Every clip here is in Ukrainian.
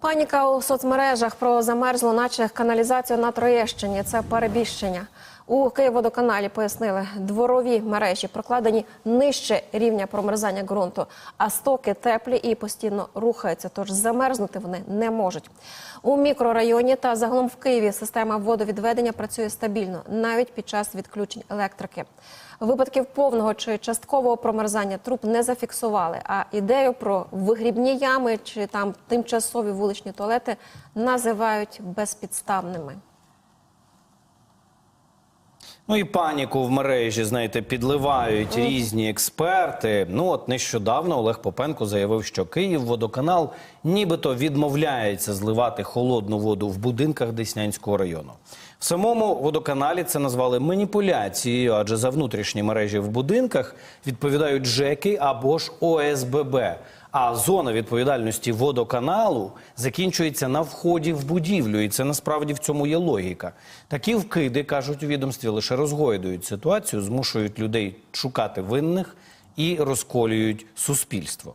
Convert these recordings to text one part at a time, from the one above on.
Паніка у соцмережах про замерзлу, наче каналізацію на Троєщині. Це перебільшення. У Київводоканалі пояснили, дворові мережі прокладені нижче рівня промерзання ґрунту, а стоки теплі і постійно рухаються, тож замерзнути вони не можуть. У мікрорайоні та загалом в Києві система водовідведення працює стабільно, навіть під час відключень електрики. Випадків повного чи часткового промерзання труб не зафіксували. А ідею про вигрібні ями чи там тимчасові вуличні туалети називають безпідставними. Ну і паніку в мережі, знаєте, підливають різні експерти. Ну от нещодавно Олег Попенко заявив, що Київводоканал нібито відмовляється зливати холодну воду в будинках Деснянського району. В самому водоканалі це назвали маніпуляцією, адже за внутрішні мережі в будинках відповідають ЖЕКи або ж ОСББ. А зона відповідальності водоканалу закінчується на вході в будівлю, і це насправді в цьому є логіка. Такі вкиди кажуть у відомстві лише розгойдують ситуацію, змушують людей шукати винних і розколюють суспільство.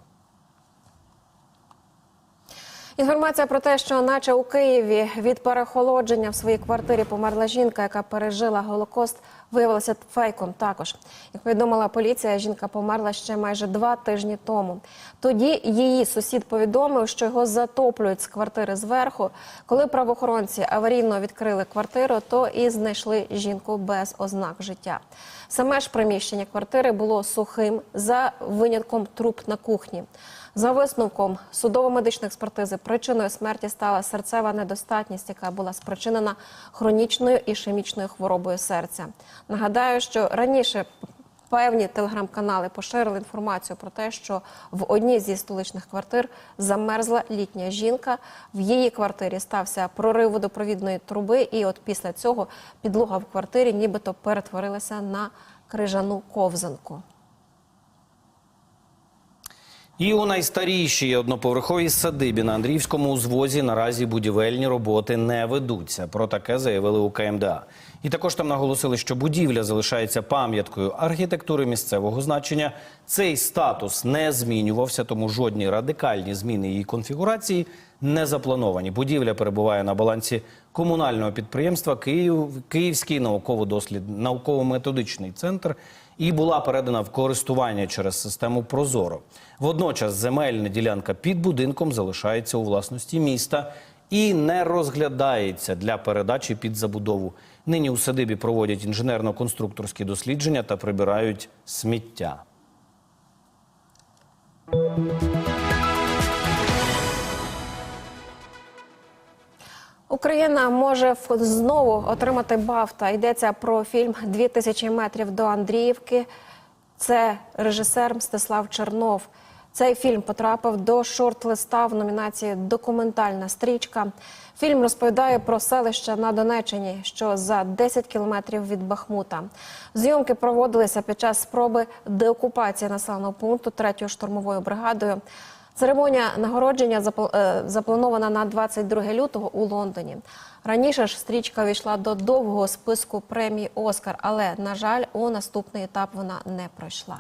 Інформація про те, що наче у Києві від перехолодження в своїй квартирі померла жінка, яка пережила голокост, виявилася фейком. Також як повідомила поліція, жінка померла ще майже два тижні тому. Тоді її сусід повідомив, що його затоплюють з квартири зверху. Коли правоохоронці аварійно відкрили квартиру, то і знайшли жінку без ознак життя. Саме ж приміщення квартири було сухим за винятком труб на кухні. За висновком судово-медичної експертизи причиною смерті стала серцева недостатність, яка була спричинена хронічною ішемічною хворобою серця. Нагадаю, що раніше певні телеграм-канали поширили інформацію про те, що в одній зі столичних квартир замерзла літня жінка. В її квартирі стався прорив водопровідної труби, і от після цього підлога в квартирі нібито перетворилася на крижану ковзанку. І у найстарішій одноповерховій садибі на Андріївському узвозі наразі будівельні роботи не ведуться. Про таке заявили у КМДА. І також там наголосили, що будівля залишається пам'яткою архітектури місцевого значення. Цей статус не змінювався, тому жодні радикальні зміни її конфігурації не заплановані. Будівля перебуває на балансі комунального підприємства Київ, Київський науково-дослід науково-методичний центр і була передана в користування через систему Прозоро. Водночас земельна ділянка під будинком залишається у власності міста і не розглядається для передачі під забудову. Нині у садибі проводять інженерно-конструкторські дослідження та прибирають сміття. Україна може знову отримати Бафта. Йдеться про фільм «Дві тисячі метрів до Андріївки. Це режисер Мстислав Чернов. Цей фільм потрапив до шорт-листа в номінації Документальна стрічка. Фільм розповідає про селище на Донеччині, що за 10 кілометрів від Бахмута. Зйомки проводилися під час спроби деокупації населеного пункту 3-ї штурмовою бригадою. Церемонія нагородження е, запланована на 22 лютого у Лондоні. Раніше ж стрічка війшла до довгого списку премій Оскар, але на жаль, у наступний етап вона не пройшла.